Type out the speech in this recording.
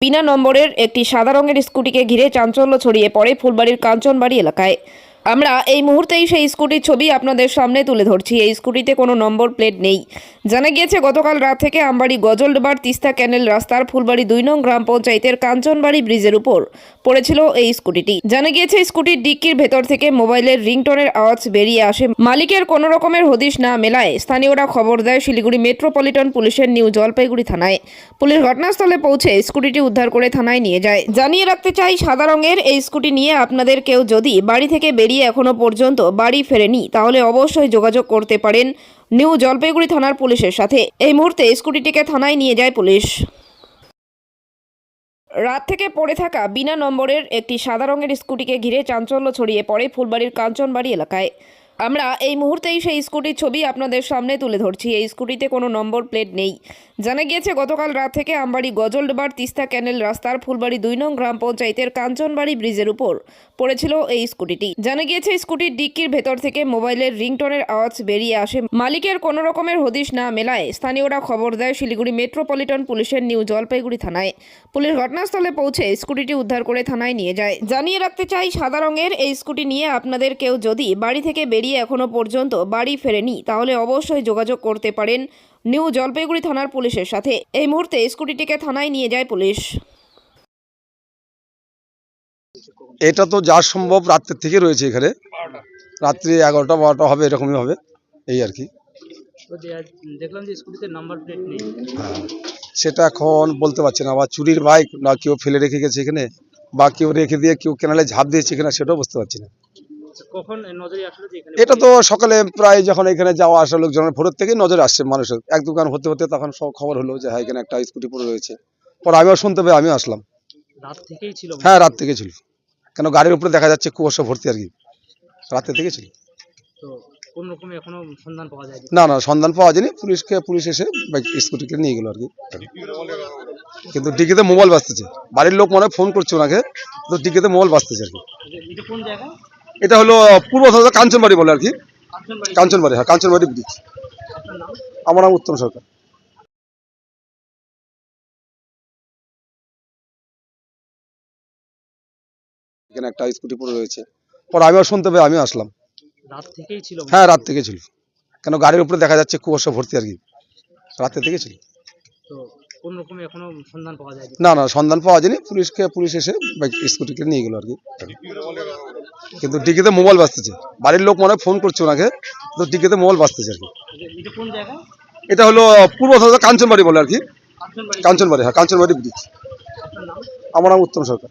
বিনা নম্বরের একটি সাদা রঙের স্কুটিকে ঘিরে চাঞ্চল্য ছড়িয়ে পড়ে ফুলবাড়ির কাঞ্চনবাড়ি এলাকায়। আমরা এই মুহূর্তেই সেই স্কুটির ছবি আপনাদের সামনে তুলে ধরছি। এই স্কুটিতে কোনো নম্বর প্লেট নেই। জানা গিয়েছে, গতকাল রাত থেকে আমবাড়ি গজলডোবার তিস্তা ক্যানেল রাস্তার ফুলবাড়ি দুই নং গ্রাম পঞ্চায়েতের কাঞ্চনবাড়ি ব্রিজের উপর পড়েছিল এই স্কুটিটি। জানা গিয়েছে, স্কুটির ডিক্কির ভেতর থেকে মোবাইলের রিংটনের আওয়াজ বেরিয়ে আসে। মালিকের কোনো রকমের হদিশ না মেলায় স্থানীয়রা খবর দেয়, শিলিগুড়ি মেট্রোপলিটন পুলিশের নিউ জলপাইগুড়ি থানায়। পুলিশ ঘটনাস্থলে পৌঁছে স্কুটিটি উদ্ধার করে থানায় নিয়ে যায়। জানিয়ে রাখতে চাই, সাদা রঙের এই স্কুটি নিয়ে আপনাদের কেউ যদি বাড়ি থেকে বেরিয়ে এখনও পর্যন্ত বাড়ি ফেরেনি। তাহলে অবশ্যই যোগাযোগ করতে পারেন নিউ জলপাইগুড়ি থানার পুলিশের সাথে। এই মুহূর্তে স্কুটিটিকে থানায় নিয়ে যায় পুলিশ। রাত থেকে পড়ে থাকা বিনা নম্বরের একটি সাদা রঙের স্কুটিকে ঘিরে চাঞ্চল্য ছড়িয়ে পড়ে ফুলবাড়ির কাঞ্চনবাড়ি এলাকায়। আমরা এই মুহূর্তেই সেই স্কুটির ছবি আপনাদের সামনে তুলে ধরছি। এই স্কুটিতে কোনো নম্বর প্লেট নেই। জানা গিয়েছে, গতকাল রাত থেকে আমবাড়ি গজলডোবার তিস্তা ক্যানেল রাস্তার ফুলবাড়ি দুই নং গ্রাম পঞ্চায়েতের কাঞ্চনবাড়ি ব্রিজের উপর পড়েছিল এই স্কুটিটি। জানা গিয়েছে, স্কুটির ডিক্কির ভেতর থেকে মোবাইলের রিংটনের আওয়াজ বেরিয়ে আসে। মালিকের কোনো রকমের হদিশ না মেলায় স্থানীয়রা খবর দেয়, শিলিগুড়ি মেট্রোপলিটন পুলিশের নিউ জলপাইগুড়ি থানায়। পুলিশ ঘটনাস্থলে পৌঁছে স্কুটিটি উদ্ধার করে থানায় নিয়ে যায়। জানিয়ে রাখতে চাই, সাদা রঙের এই স্কুটি নিয়ে আপনাদের কেউ যদি বাড়ি থেকে বেরিয়ে এখনও পর্যন্ত বাড়ি ফেরেনি তাহলে অবশ্যই যোগাযোগ করতে পারেন নিউ জলপাইগুড়ি থানার পুলিশের সাথে। এই মুহূর্তে স্কুটিটিকে থানায় নিয়ে যায় পুলিশ। এটা তো যা সম্ভব রাত্রের থেকে রয়েছে এখানে। রাত্রি এগারোটা বারোটা হবে এরকমই হবে এই আর কি। দেখলাম যে স্কুটিতে নাম্বার প্লেট নেই। হ্যাঁ। সেটা এখন বলতে পারছি না বা চুরির বাইক না কেউ ফেলে রেখে গেছে এখানে বা কেউ রেখে দিয়ে কেউ কেনালে ঝাঁপ দিয়েছে কিনা সেটাও বুঝতে পারছি না। এটা তো সকালে প্রায় যখন এখানে যাওয়া আসা লোকজনের ভোরের থেকেই নজরে আসছে মানুষের। এক দোকান হতে হতে তখন সব খবর হলো যে হ্যাঁ এখানে একটা স্কুটি পড়ে রয়েছে। পরে আমিও শুনতে পেয়ে আমিও আসলাম। হ্যাঁ রাত থেকে ছিল। কেন গাড়ির উপরে দেখা যাচ্ছে কুয়াশা ভর্তি আর কি। রাতে থেকে ছিল। না না সন্ধান পাওয়া যায়নি। পুলিশকে পুলিশ এসে স্কুটিকে নিয়ে গেল আর কি। কিন্তু ডিকিতে মোবাইল বাঁচতেছে বাড়ির লোক মনে হয় ফোন করছে ওনাকে তো ডিকিতে মোবাইল বাঁচতেছে আর কি। এটা হলো পূর্ব কাঞ্চনবাড়ি বলে আর কি। কাঞ্চনবাড়ি। হ্যাঁ কাঞ্চনবাড়ি ব্রিজ। আমার নাম উত্তম সরকার। এখানে একটা স্কুটি পড়ে রয়েছে। পরে আমিও শুনতে পাই আমিও আসলাম। হ্যাঁ রাত থেকে ছিল। কেন গাড়ির উপরে দেখা যাচ্ছে কুয়াশা ভর্তি আর কি। রাতে থেকে ছিল। না না সন্ধান পাওয়া যায়নি। পুলিশকে পুলিশ এসে বাইক স্কুটিকে নিয়ে গেল আর কি। কিন্তু ডিগ্রিতে মোবাইল বাঁচতেছে বাড়ির লোক মনে হয় ফোন করছে ওনাকে কিন্তু ডিগ্রিতে মোবাইল বাঁচতেছে আর কি। এটা হলো পূর্ব কাঞ্চনবাড়ি বলে আর কি। কাঞ্চনবাড়ি। কাঞ্চনবাড়ি হ্যাঁ কাঞ্চনবাড়ি ব্রিজ। আমার নাম উত্তম সরকার।